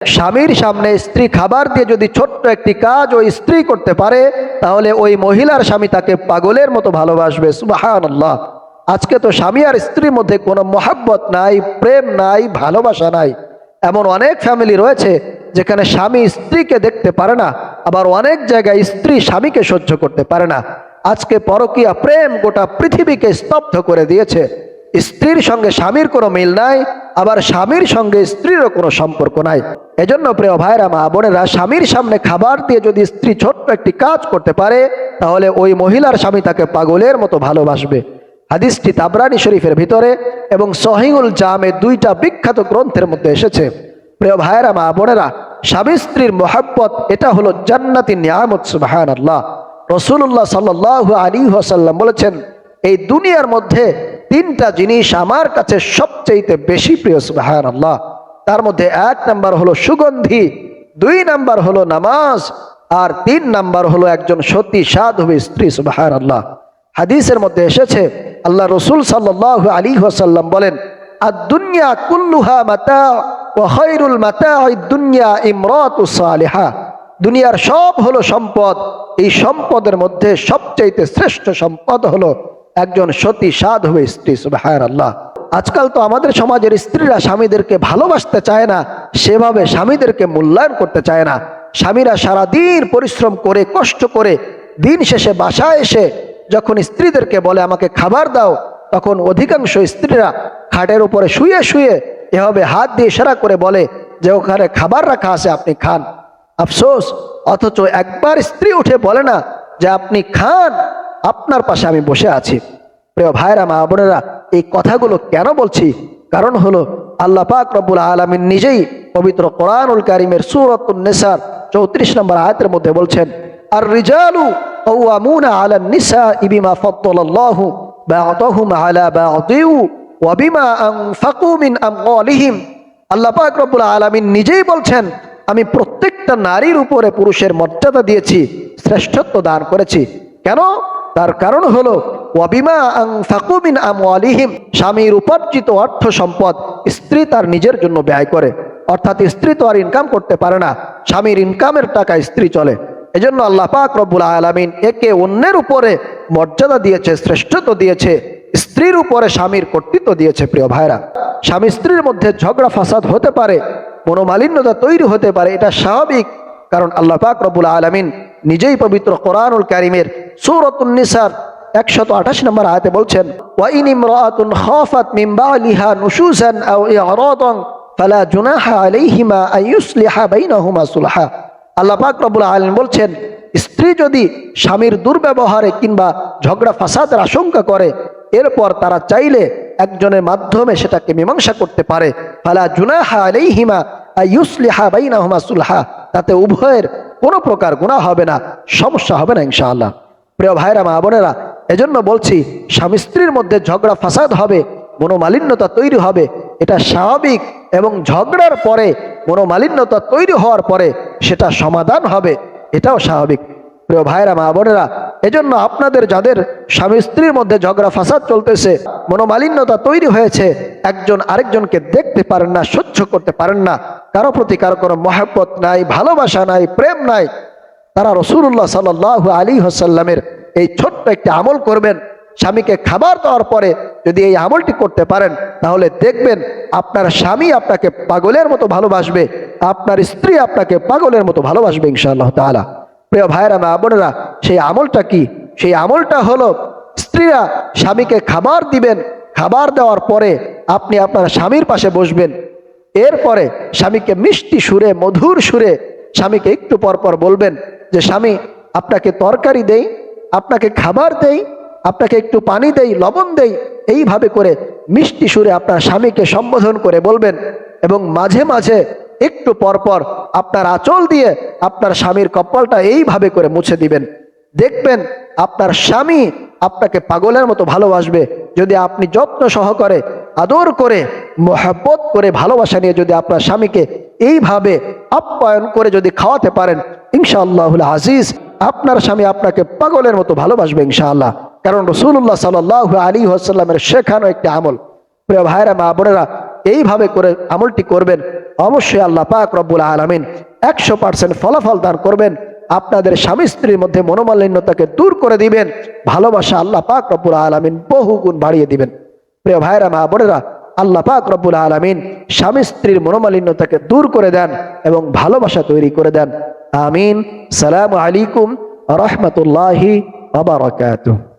স্বামীর সামনে স্ত্রী খাবার দিয়ে যদি ছোট্ট একটি কাজ ওই স্ত্রী করতে পারে, তাহলে ওই মহিলার স্বামী তাকে পাগলের মতো ভালোবাসবে। সুবাহান আল্লাহ আজকে তো স্বামী আর স্ত্রীর মধ্যে কোনো মহাব্বত নাই, প্রেম নাই, ভালোবাসা নাই। এমন অনেক ফ্যামিলি রয়েছে যেখানে স্বামী স্ত্রীকে দেখতে পারে না, আবার অনেক জায়গায় স্ত্রী স্বামীকে সহ্য করতে পারে না। আজকে পরকীয়া প্রেম গোটা পৃথিবীকে স্তব্ধ করে দিয়েছে। স্ত্রীর সঙ্গে স্বামীর কোনো মিল নাই আবার স্বামীর সঙ্গে স্ত্রীরও কোনো সম্পর্ক নাই। এজন্য প্রিয় ভাইরা মা বোনেরা, স্বামীর সামনে খাবার দিয়ে যদি স্ত্রী ছোট্ট একটি কাজ করতে পারে, তাহলে ওই মহিলার স্বামী তাকে পাগলের মতো ভালোবাসবে। হাদিসটি তাবরানি শরীফের ভিতরে এবং সহিউল জামে দুইটা বিখ্যাত গ্রন্থের মধ্যে এসেছে। প্রিয় ভাইরা মা বোনেরা, স্বামী স্ত্রীর মোহাব্বত এটা হলো জান্নাতি নিয়ামত সুবাহান আল্লাহ রসুল্লাহ সাল্লাহ আলী ওয়াসাল্লাম বলেছেন, এই দুনিয়ার মধ্যে তিনটা জিনিস আমার কাছে সবচেয়ে বেশি প্রিয় সুবাহান আল্লাহ তার মধ্যে এক নাম্বার হলো সুগন্ধি, দুই নাম্বার হলো নামাজ, আর তিন নাম্বার হলো একজন সতী সাধবী স্ত্রী সুবাহান আল্লাহ হাদিসের মধ্যে এসেছে, আল্লাহ রসুল সাল্লাহ আলী ওয়াসাল্লাম বলেন আর দুনিয়া কুল্লুহা মাতা ও খৈরুল মাতা দুনিয়া ইমরাতু সালেহা। দুনিয়ার সব হলো সম্পদ, এই সম্পদের মধ্যে সবচাইতে শ্রেষ্ঠ সম্পদ হলো একজন সতী সাধু স্ত্রী সুবাহার আল্লাহ আজকাল তো আমাদের সমাজের স্ত্রীরা স্বামীদেরকে ভালোবাসতে চায় না, সেভাবে স্বামীদেরকে মূল্যায়ন করতে চায় না। স্বামীরা সারাদিন পরিশ্রম করে, কষ্ট করে, দিন শেষে বাসায় এসে যখন স্ত্রীদেরকে বলে, আমাকে খাবার দাও, তখন অধিকাংশ স্ত্রীরা খাটের উপরে শুয়ে শুয়ে এভাবে হাত দিয়ে ইশারা করে বলে যে, ওখানে খাবার রাখা আছে, আপনি খান। আফসোস, অথচ একবার স্ত্রী উঠে বলে না যে, আপনি খান। আপনার পাশে আমি বসে আছি। প্রিয় ভাইরা মা বোনেরা, এই কথাগুলো কেন বলছি? কারণ হলো, আল্লাহ পাক রব্বুল আলমিন নিজেই পবিত্র কোরআনুল কারিমের সুরত চৌত্রিশ নম্বর আয়তের মধ্যে বলছেন আর রিজালু কৌয়ামুনা আলা নিসা ইবিমা ফতলাল্লাহু বাআতাহুম আলা বাআতিউ ওয়া বিমা আনফাকু মিন আমওয়ালিহিম। আল্লাহ পাক রব্বুল আলামিন নিজেই বলছেন, আমি প্রত্যেকটা নারীর উপরে পুরুষের মর্যাদা দিয়েছি, শ্রেষ্ঠত্ব দান করেছি। কেন? তার কারণ হলো ওয়াবিমা আনফাকু মিন আমওয়ালিহিম স্বামীর উপার্জিত অর্থ সম্পদ স্ত্রী তার নিজের জন্য ব্যয় করে। অর্থাৎ স্ত্রী তো আর ইনকাম করতে পারে না, স্বামীর ইনকামের টাকা স্ত্রী চলে। এজন্য আল্লাহ পাক রব্বুল আলমিন একে অন্যের উপরে মর্যাদা দিয়েছে, শ্রেষ্ঠত্ব দিয়েছে, স্ত্রীর উপরে স্বামীর কর্তৃত্ব দিয়েছে, প্রিয় ভাইরা স্বামী স্ত্রীর মধ্যে ঝগড়া ফাসাদ হতে পারে, মনোমালিন্যতা তৈরি হতে পারে, এটা স্বাভাবিক। কারণ আল্লাহ পাক রব্বুল আলমিন নিজেই পবিত্র কোরআনুল কারিমের সৌরতুল নিসার একশত আঠাশ নম্বর আয়াতে বলছেন বলছেন, স্ত্রী যদি স্বামীর দুর্ব্যবহারে কিংবা ঝগড়া ফাসাদের আশঙ্কা করে, এরপর তারা চাইলে একজনের মাধ্যমে সেটাকে মীমাংসা করতে পারে। ফালা জুনাহা আলাইহিমা আইয়ুসলিহা বাইনাহুমা সুলহা। তাতে উভয়ের কোনো প্রকার গুণা হবে না, সমস্যা হবে না ইনশাআল্লাহ। প্রিয় ভাইরা, মা বোনেরা, এজন্য বলছি, স্বামী স্ত্রীর মধ্যে ঝগড়া ফাসাদ হবে, মনোমালিন্যতা তৈরি হবে, এটা স্বাভাবিক এবং ঝগড়ার পরে মনোমালিন্যতা তৈরি হওয়ার পরে সেটা সমাধান হবে, এটাও স্বাভাবিক। প্রিয় ভাইরা, মা বোনেরা, এজন্য আপনাদের, যাদের স্বামী স্ত্রীর মধ্যে ঝগড়া, ফাসাদ চলতেছে, মনোমালিন্যতা তৈরি হয়েছে, একজন আরেকজনকে দেখতে পারেন না, সহ্য করতে পারেন না, কারও প্রতি কারও কোনো মহাব্বত নাই, ভালোবাসা নাই, প্রেম নাই, তারা রসুল্লাহ সাল আলী হাসাল্লামের এই ছোট্ট একটি আমল করবেন, স্বামীকে খাবার দেওয়ার পরে যদি এই আমলটি করতে পারেন, তাহলে দেখবেন আপনার স্বামী আপনাকে পাগলের মতো ভালোবাসবে, আপনার স্ত্রী আপনাকে পাগলের মতো ভালোবাসবে, ইনশাআল্লাহ তাআলা। প্রিয় ভাইরা মা বোনেরা, সেই আমলটা কি? সেই আমলটা হলো স্ত্রীরা স্বামীকে খাবার দিবেন, খাবার দেওয়ার পরে আপনি আপনার স্বামীর পাশে বসবেন। এরপরে স্বামীকে মিষ্টি সুরে, মধুর সুরে স্বামীকে একটু পর পর বলবেন যে, স্বামী, আপনাকে তরকারি দেই, আপনাকে খাবার দেই, আপনাকে একটু পানি দেই, লবণ দেই। এইভাবে করে মিষ্টি সুরে আপনার স্বামীকে সম্বোধন করে বলবেন এবং মাঝে মাঝে একটু পরপর আপনার আঁচল দিয়ে আপনার স্বামীর কপালটা এইভাবে করে মুছে দিবেন। দেখবেন আপনার স্বামী আপনাকে পাগলের মতো ভালোবাসবে। যদি আপনি যত্ন সহকারে, আদর করে, মোহাব্বত করে ভালোবাসা নিয়ে যদি আপনার স্বামীকে এইভাবে আপ্যায়ন করে যদি খাওয়াতে পারেন, ইনশাআল্লাহুল আজিজ আপনার স্বামী আপনাকে পাগলের মতো ভালোবাসবে ইনশাআল্লাহ। কারণ রসুল্লাহ সাল আলী আসাল্লামের শেখানো একটি আমল। প্রিয় ভাইরা, মা বোনেরা, এইভাবে করে আমলটি করবেন। অবশ্যই আল্লাহ পাক রব্বুল আলমিন একশো পার্সেন্ট ফলাফল দান করবেন। আপনাদের স্বামী স্ত্রীর মধ্যে মনোমালিন্যতাকে দূর করে দিবেন। ভালোবাসা আল্লাহ পাক রব্বুল আলমিন বহু গুণ বাড়িয়ে দিবেন। প্রিয় ভাইরা, মা বোনেরা, আল্লাহ পাক রব্বুল আলমিন স্বামী স্ত্রীর মনোমালিন্যতাকে দূর করে দেন এবং ভালোবাসা তৈরি করে দেন। আমিন। সালাম আলাইকুম রহমতুল্লাহি আবরকাতুহ